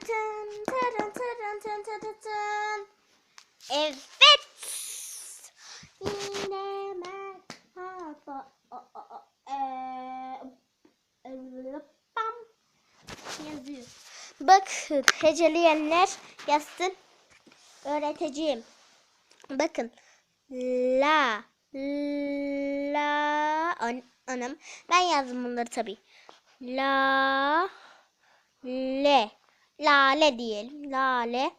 tın tırın tırın tın tın tın. Evet. Yine merhaba. Eee, Bam. Yazıyor. Bakın heceleyenler yazsın. Öğreteceğim. Bakın. La. La. An anam. Ben yazdım bunları tabii. La. Le. Lale diyelim. Lale.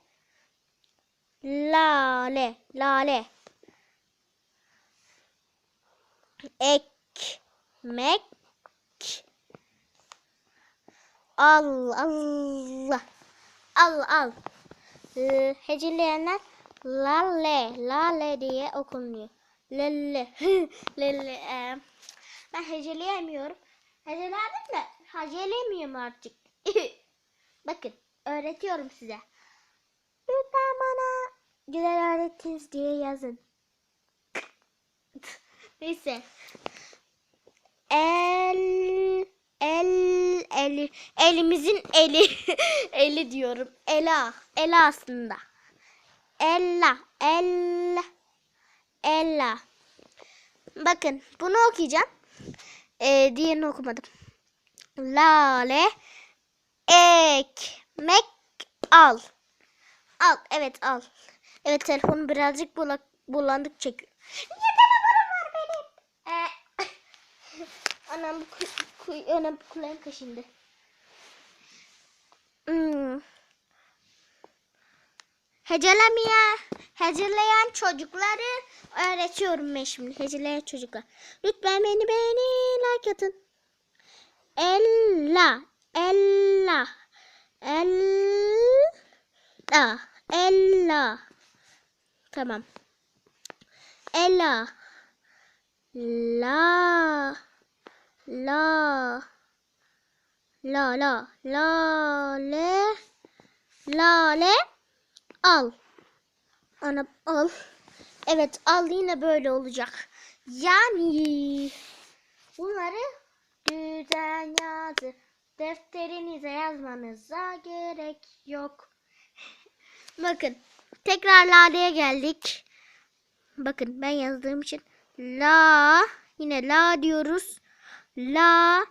Lale. Lale. Ekmek. Al Allah. Al al. Heceleyenler lale lale diye okunuyor. Lelle lelle. Ee, ben heceleyemiyorum. Heceledim de hecelemiyorum artık. Bakın öğretiyorum size. Lütfen bana güzel öğrettiniz diye yazın. Neyse. El el eli elimizin eli eli diyorum. Ela ela aslında. Ella ella ella. Bakın bunu okuyacağım. Ee, diğerini okumadım. Lale ekmek al. Al evet al. Evet telefonu birazcık bulak, bulandık çekiyor. Niye telefonum var benim? Ee, anam bu kuy, anam kulağım kaşındı. Hmm. Hecelemeyen, heceleyen çocukları öğretiyorum ben şimdi. Heceleyen çocuklar. Lütfen beni beni like atın. Ella, ella, ella, ella. Tamam. Ella, la, la, la, la, la, le, la, le, al. Ana al. Evet al yine böyle olacak. Yani bunları düzen yazı defterinize yazmanıza gerek yok. Bakın tekrar laleye geldik. Bakın ben yazdığım için la yine la diyoruz. La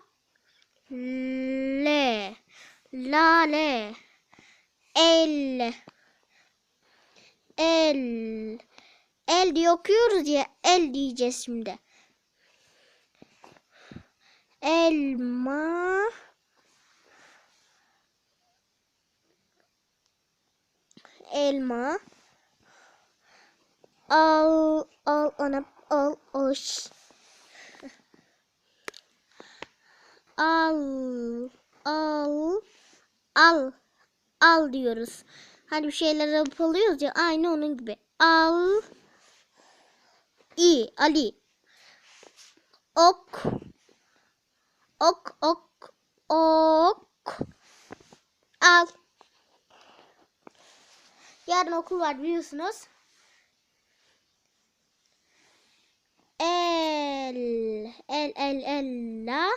le la le el el el diye okuyoruz ya el diyeceğiz şimdi. Elma elma. Al al ana al oş al al al al diyoruz. Hani bir şeyler yapılıyoruz ya aynı onun gibi. Al i Ali. Ok ok ok ok. Al Yarın okul var biliyorsunuz. El el el ella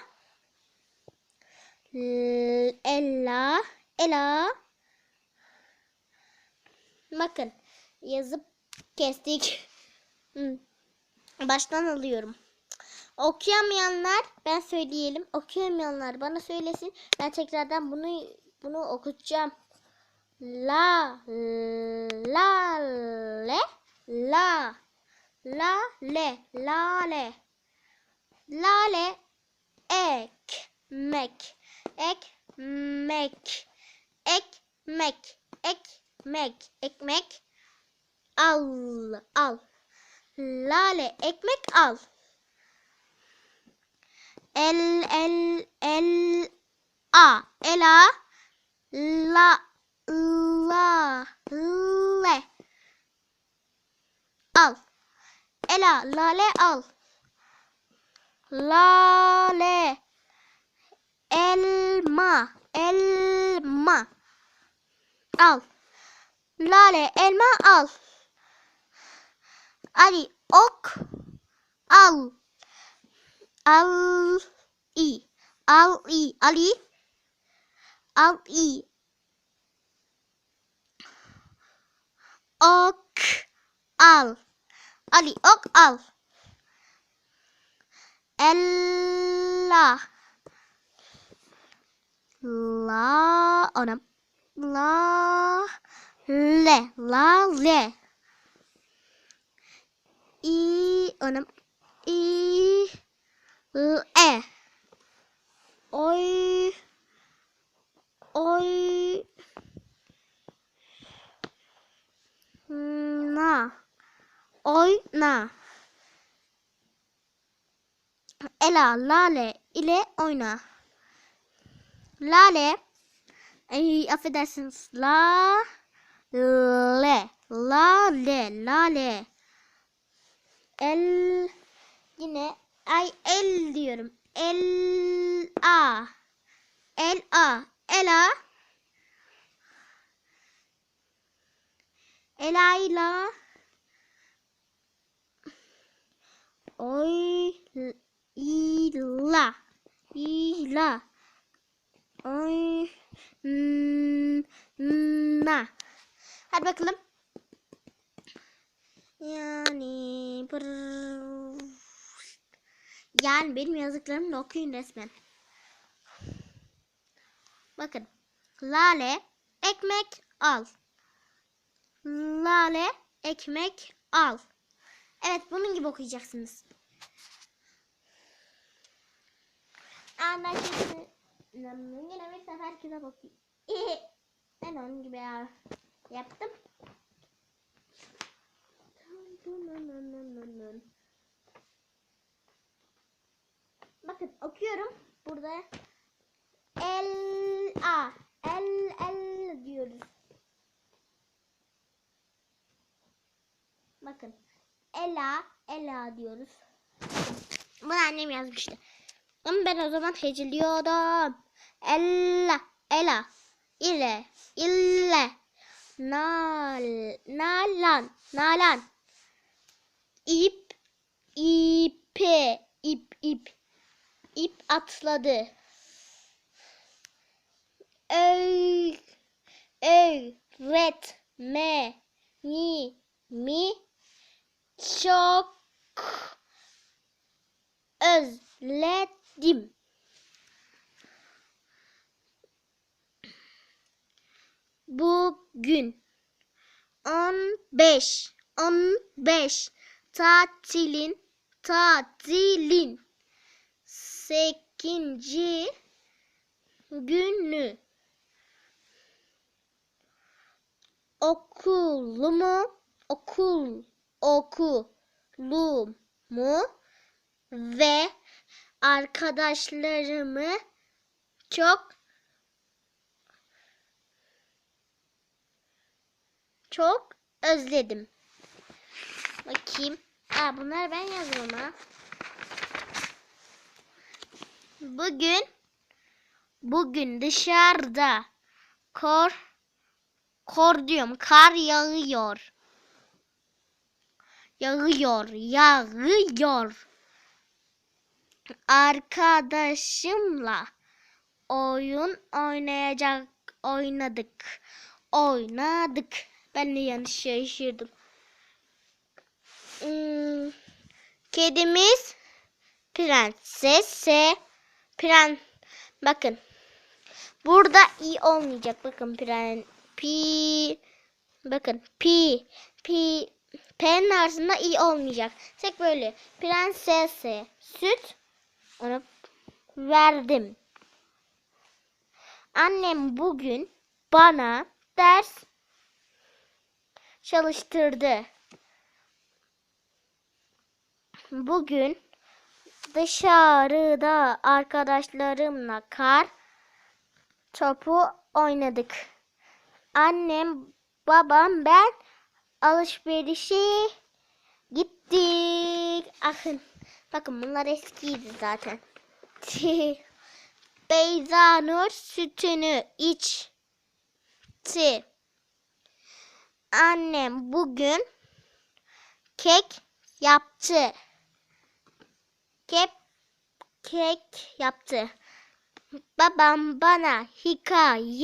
ella ela Bakın yazıp kestik. Baştan alıyorum. Okuyamayanlar ben söyleyelim. Okuyamayanlar bana söylesin. Ben tekrardan bunu bunu okutacağım. La la le la la le la le. La le ekmek ekmek ekmek ekmek ekmek al al. Lale ekmek al. El el el a. Ela la la le al. Ela lale al. Lale. Elma elma. Al. Lale elma al. Ali ok al. Al i. Al i. Ali al i ok al. Ali ok al. Ella. La anam. La le la le. I anam. I e. Oy. Oy. Na. Oyna. Ela lale ile oyna. Lale. Ay, affedersiniz. La. Le. Lale. Lale. El. Yine. Ay el diyorum. El a. El a. Ela. Elayla. Oy. İla. İla. Oy. Na. Hadi bakalım. Yani. brrr. Yani benim yazdıklarımı okuyun resmen. Bakın. Lale. Ekmek al. Lale. Ekmek al. Evet bunun gibi okuyacaksınız. Anlaşıldı. Yine bir sefer kitap okuyayım. Ben onun gibi ya. yaptım. Bakın okuyorum. Burada el a el el diyoruz. Bakın ela ela diyoruz. Bunu annem yazmıştı. Ama ben o zaman heceliyorum. Ella, ela, ile, ille, nal, nalan, nalan, ip, ipe, ip, ip, ip atladı. Öy, öy, ret, me, ni, mi, çok, özledim. Bugün 15 15 tatilin tatilin 8. günü okulumu okul okulumu ve arkadaşlarımı çok çok özledim. Bakayım. Aa, bunları ben yazdım ama. Bugün bugün dışarıda kor kor diyorum kar yağıyor. Yağıyor, yağıyor. Arkadaşımla oyun oynayacak oynadık. Oynadık. Ben de yanlış yaşıyordum. Hmm, kedimiz prensese pren bakın burada i olmayacak bakın pren pi bakın pi pi P'nin arasında i olmayacak. Tek böyle prensese süt onu verdim. Annem bugün bana ders çalıştırdı. Bugün dışarıda arkadaşlarımla kar topu oynadık. Annem, babam, ben alışverişe gittik. Akın. Bakın bunlar eskiydi zaten. Beyza Nur sütünü içti. Annem bugün kek yaptı. Kek kek yaptı. Babam bana hikaye